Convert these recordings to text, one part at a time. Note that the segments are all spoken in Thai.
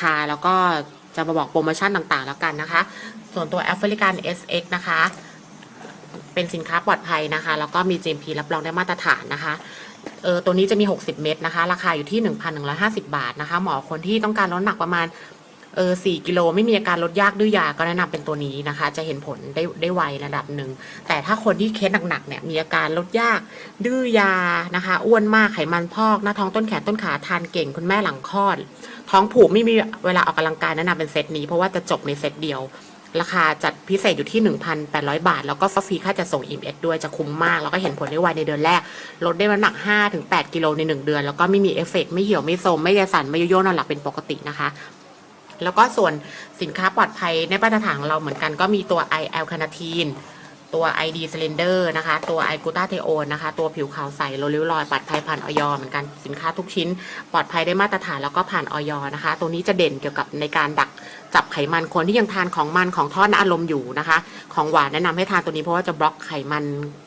คา แล้วก็จะมาบอกโปรโมชั่นต่างๆ แล้วกันนะคะ ส่วนตัวแอฟริกัน SX นะคะ เป็นสินค้าปลอดภัยนะคะ แล้วก็มี GMP รับรองได้มาตรฐานนะคะเออตัวนี้จะมี 60 เม็ดนะคะ ราคาอยู่ที่ 1,150 บาทนะคะ เหมาะกับคนที่ต้องการลดน้ำหนักประมาณ เออ4กิโลไม่มีอาการลดยากดื้อยาก็แนะนำเป็นตัวนี้นะคะ จะเห็นผลได้ได้ไวระดับหนึ่ง แต่ถ้าคนที่เคสหนักๆเนี่ยมีอาการลดยากดื้อยานะคะ อ้วนมากไขมันพอกหน้าท้องต้นแขนต้นขาทานเก่งคุณแม่หลังคลอด ท้องผูกไม่มีเวลาออกกำลังกายแนะนำเป็นเซตนี้ เพราะว่าจะจบในเซตเดียว ราคาจัดพิเศษอยู่ที่ 1,800 บาท แล้วก็ฟรีค่าจะส่ง EMS ด้วยจะคุ้มมาก แล้วก็เห็นผลได้ไวในเดือนแรก ลดได้น้ำหนัก 5-8 กิโลใน 1 เดือน แล้วก็ไม่มีเอฟเฟกต์ไม่เหี่ยวไม่โทมไม่ยาสันไม่โยโยนอนหลับเป็นปกตินะคะ แล้วก็ส่วนสินค้าปลอดภัยในมาตรฐานของเราเหมือนกันก็มีตัว i l c a n a t i n ตัว ID Cylinder นะคะ ตัว i g l u t a t h e o n นะคะ ตัวผิวขาวใสโลลิวรอยปลอดภัยผ่านออยเหมือนกันสินค้าทุกชิ้น ปลอดภัยได้มาตรฐานแล้วก็ผ่านออยนะคะ ตัวนี้จะเด่นเกี่ยวกับในการดักจับไขมันคนที่ยังทานของมันของทอดน้ำอารมณ์อยู่นะคะ ของหวานแนะนำให้ทานตัวนี้เพราะว่าจะบล็อกไขมัน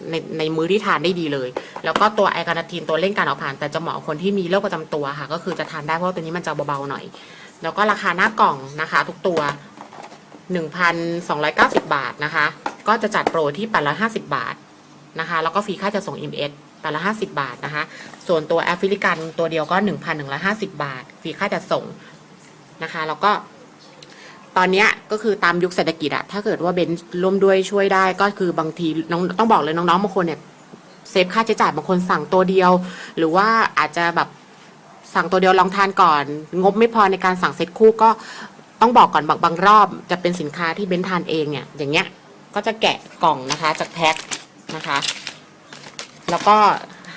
ในในมื้อที่ทานได้ดีเลย แล้วก็ตัวไอกานาทีนตัวเร่งการเผาผลาญแต่จะเหมาะคนที่มีโรคประจำตัวค่ะ ก็คือจะทานได้เพราะว่าตัวนี้มันจะเบาๆหน่อย แล้วก็ราคาหน้ากล่องนะคะ ทุกตัว 1,290 บาทนะคะ ก็จะจัดโปรที่ 850 บาทนะคะ แล้วก็ฟรีค่าจะส่ง MS 850 บาทนะคะ ส่วนตัวแอฟริกันตัวเดียวก็ 1,150 บาท ฟรีค่าจะส่งนะคะ แล้วก็ ตอนนี้ก็คือตามยุคเศรษฐกิจอะถ้าเกิดว่าเบนซ์ร่วมด้วยช่วยได้ก็คือบางทีน้องต้องบอกเลยน้องๆบางคนเนี่ยเซฟค่าใช้จ่ายบางคนสั่งตัวเดียว หรือว่าอาจจะแบบ สั่งตัวเดียวลองทานก่อน งบไม่พอในการสั่งเซ็ตคู่ก็ต้องบอกก่อนบางบางรอบ จะเป็นสินค้าที่เบนทานเองเนี่ยอย่างเงี้ยก็จะแกะกล่องนะคะจากแพ็คนะคะ แล้วก็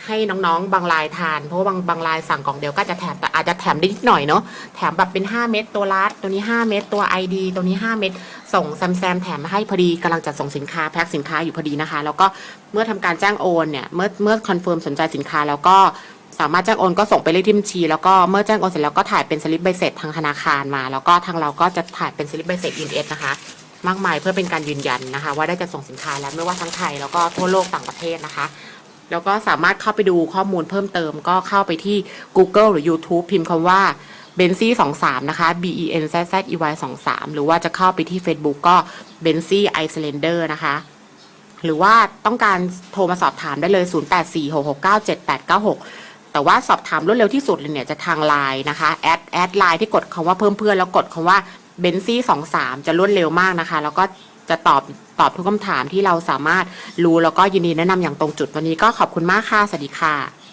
ให้น้องๆ บางรายทาน เพราะว่าบางบางรายสั่งกล่องเดียวก็จะแถมแต่อาจจะแถมได้นิดหน่อยเนาะแถมแบบเป็น 5 เม็ดตัวลัดตัวนี้ 5 เม็ดตัว ID ตัวนี้ 5 เม็ดส่งแซมแซมแถมมาให้พอดีกำลังจะส่งสินค้าแพ็คสินค้าอยู่พอดีนะคะ แล้วก็เมื่อทำการแจ้งโอนเนี่ยเมื่อเมื่อคอนเฟิร์มสนใจสินค้าแล้วก็ สามารถแจ้งโอนก็ส่งไปเลขที่บัญชี แล้วก็เมื่อแจ้งโอนเสร็จแล้วก็ถ่ายเป็นสลิปใบเสร็จทางธนาคารมา แล้วก็ทางเราก็จะถ่ายเป็นสลิปใบเสร็จ EMS นะคะ มากมายเพื่อเป็นการยืนยันนะคะ ว่าได้จะส่งสินค้าแล้วไม่ว่าทั้งไทยแล้วก็ทั่วโลกต่างประเทศนะคะ แล้วก็สามารถเข้าไปดูข้อมูลเพิ่มเติม ก็เข้าไปที่ Google หรือ YouTube พิมพ์คำว่า b e n z y 23นะคะ B E N Z Z E Y 23หรือว่าจะเข้าไปที่ Facebook ก็ b e n z y i c y l i n d e r นะคะ หรือว่าต้องการโทรมาสอบถามได้เลย 0846697896 แต่ว่าสอบถามรวดเร็วที่สุดเลยเนี่ยจะทางไลน์นะคะแอดแอดไลน์ที่กดคำว่าเพิ่มเพื่อนแล้วกดคำว่าเบนซี่สองสามจะรวดเร็วมากนะคะ แล้วก็จะตอบตอบทุกคำถามที่เราสามารถรู้แล้วก็ยินดีแนะนำอย่างตรงจุดวันนี้ก็ขอบคุณมากค่ะ สวัสดีค่ะ